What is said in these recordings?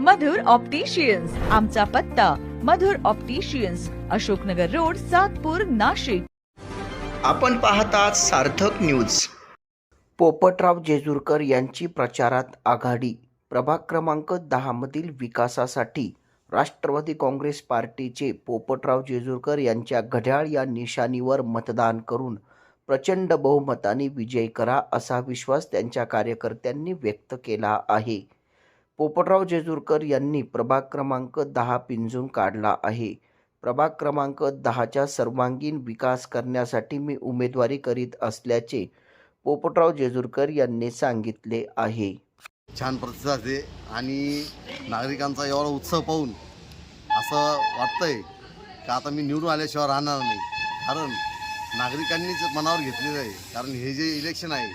मधुर opticians. आमचा पत्ता Madhur opticians Ashoknagar road Satpur Nashik. आपण पाहतात सार्थक न्यूज. पोपटराव जेजुरकर यांची प्रचारात आघाडी. प्रभाग क्रमांक दहामधील विकासासाठी राष्ट्रवादी काँग्रेस पार्टीचे पोपटराव जेजुरकर यांच्या घड्याळ या निशाणीवर मतदान करून प्रचंड बहुमताने विजय करा असा विश्वास त्यांच्या कार्यकर्त्यांनी व्यक्त केला आहे. पोपटराव जेजूरकर यांनी प्रभाग क्रमांक दहा पिंजून काढला आहे. प्रभाग क्रमांक दहाच्या सर्वांगीण विकास करण्यासाठी मी उमेदवारी करीत असल्याचे पोपटराव जेजूरकर यांनी सांगितले आहे. छान प्रतिसाद आहे आणि नागरिकांचा एवढा उत्सव पाहून असं वाटतंय का आता मी निवडून आल्याशिवाय राहणार नाही. कारण नागरिकांनीच मनावर घेतलेलं आहे. कारण हे जे इलेक्शन आहे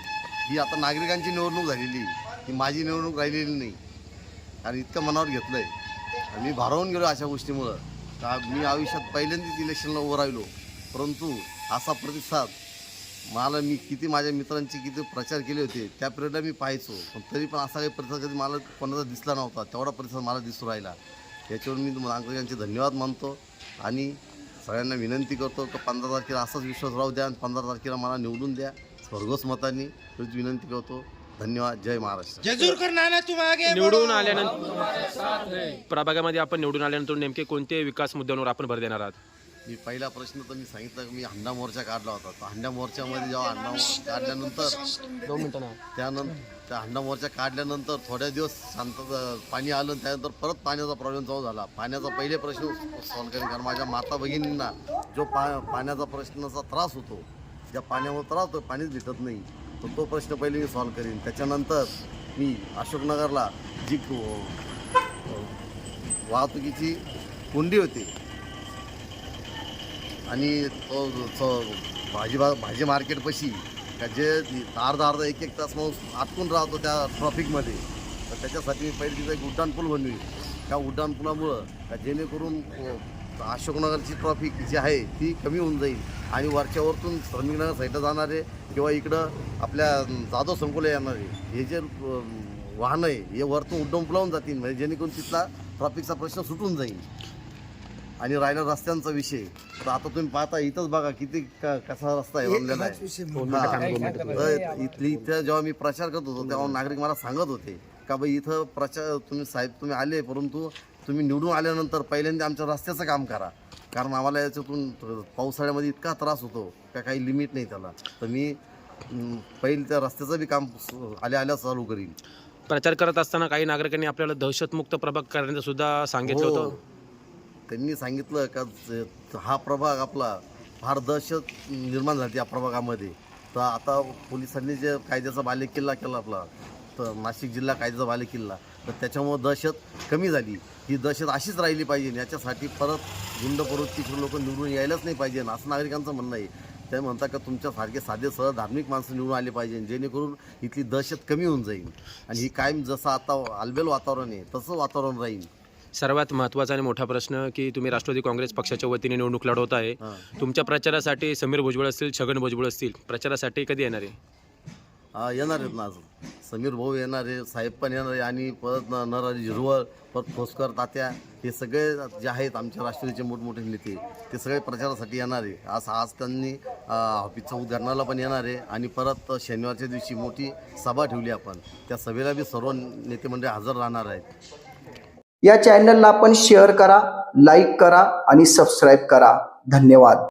ही आता नागरिकांची निवडणूक झालेली आहे. ही माझी निवडणूक राहिलेली नाही. आणि इतकं मनावर घेतलं आहे आणि मी भारावून गेलो अशा गोष्टीमुळं. का मी आयुष्यात पहिल्यांदाच इलेक्शनला उभं राहिलो. परंतु असा प्रतिसाद मला मी किती माझ्या मित्रांचे किती प्रचार केले होते त्या पिरियडला मी पाहायचो. पण तरी पण असा काही प्रतिसाद कधी मला कोणाचा दिसला नव्हता. तेवढा प्रतिसाद मला दिसू राहिला. याच्यावर मी नागरिकांचे धन्यवाद मानतो. आणि सगळ्यांना विनंती करतो की पंधरा तारखेला असाच विश्वास राहू द्या आणि पंधरा तारखेला मला निवडून द्या. स्वर्गोस मतांनी विनंती करतो. धन्यवाद जय महाराष्ट्र. जजूरकर नाना तुम आगे निवडून आल्यानंतर प्रभागामध्ये आपण निवडून आल्यानंतर नेमके कोणते विकास मुद्द्यांवर आपण भर देणार आहात? मी पहिला प्रश्न तर मी सांगितलं की मी हंडा मोर्चा काढला होता. तर हंडा मोर्चामध्ये जेव्हा हंडा मोर्चा काढल्यानंतर दोन मिनिटं त्यानंतर त्या हंडा मोर्चा काढल्यानंतर थोड्या दिवस शांतता पाणी आलं आणि त्यानंतर परत पाण्याचा प्रॉब्लेम चालू झाला. पाण्याचा पहिले प्रश्न सॉल्व करेन कारण माझ्या माता भगिनींना जो पा पाण्याचा प्रश्नाचा त्रास होतो ज्या पाण्यामुळे त्रास होतो पाणीच भेटत नाही. तर तो प्रश्न पहिले मी सॉल्व करीन. त्याच्यानंतर मी अशोकनगरला जी वाहतुकीची कोंडी होती आणि तो तो भाजी भा भाजी मार्केटपाशी का जे अर्धा अर्धा एक एक तास माणूस अटकून राहतो त्या ट्रॉफिकमध्ये तर त्याच्यासाठी मी पहिले तिथं एक उड्डाणपूल बनवी त्या उड्डाणपुलामुळं का जेणेकरून अशोकनगरची ट्रॉफिक जी आहे ती कमी होऊन जाईल आणि वरच्या वरतून श्रमिकनगर साईडला जाणारे किंवा इकडं आपल्या जाधव संकुला येणारे हे जे वाहनं आहे हे वरतून उड्डाण पुलावून जातील म्हणजे जेणेकरून तिथला ट्रॉफिकचा प्रश्न सुटून जाईल. आणि राहिला रस्त्यांचा विषय. तर आता तुम्ही पाहता इथंच बघा किती क- कसा रस्ता आहे बनलेला आहे. इथली इथं जेव्हा मी प्रचार करत होतो तेव्हा नागरिक मला सांगत होते का बाई इथं प्रचार तुम्ही साहेब तुम्ही आले परंतु तुम्ही निवडून आल्यानंतर पहिल्यांदा आमच्या रस्त्याचं काम करा. कारण आम्हाला याच्यातून पावसाळ्यामध्ये इतका त्रास होतो का काही लिमिट नाही त्याला. तर मी पहिले त्या रस्त्याचं बी काम आल्या आल्या चालू करीन. प्रचार करत असताना काही नागरिकांनी आपल्याला दहशतमुक्त प्रभाग करण्याचं सुद्धा सांगितलं हो. होतं? त्यांनी सांगितलं का हा प्रभाग आपला फार दहशत निर्माण झाली या प्रभागामध्ये. तर आता पोलिसांनी जे कायद्याचा बालेकिल्ला केला आपला तर नाशिक जिल्हा कायद्याचा बालेकिल्ला. तर त्याच्यामुळं दहशत कमी झाली. ही दहशत अशीच राहिली पाहिजे याच्यासाठी परत गुंड प्रवृत्तीचे लोक निवडून यायलाच नाही पाहिजे असं नागरिकांचं म्हणणं आहे. ते म्हणतात का तुमच्यासारखे साधे सरळ धार्मिक माणसं निवडून आले पाहिजे जेणेकरून इथली दहशत कमी होऊन जाईल. आणि ही कायम जसं आता आलबेल वातावरण आहे तसं वातावरण राहील. सर्वात महत्त्वाचा आणि मोठा प्रश्न की तुम्ही राष्ट्रवादी काँग्रेस पक्षाच्या वतीने निवडणूक लढवत आहे. तुमच्या प्रचारासाठी समीर भुजबळ असतील छगन भुजबळ असतील प्रचारासाठी कधी येणार आहे? येणार आहेत ना आज समीर भाऊ येणार आहे साहेब पण येणार आहे आणि परत न- नरहरी झिरवळ परत खोसकर तात्या हे सगळे जे आहेत आमच्या राष्ट्रवादीचे मोठमोठे नेते ते सगळे प्रचारासाठी येणार आहे. आज आज त्यांनी ऑफिसच्या उद्घाटनाला पण येणार आहे आणि परत शनिवारच्या दिवशी मोठी सभा ठेवली आपण. त्या सभेला बी सर्व नेते मंडळी हजर राहणार आहेत. या चॅनलला आपण शेअर करा लाईक करा आणि सबस्क्राईब करा. धन्यवाद.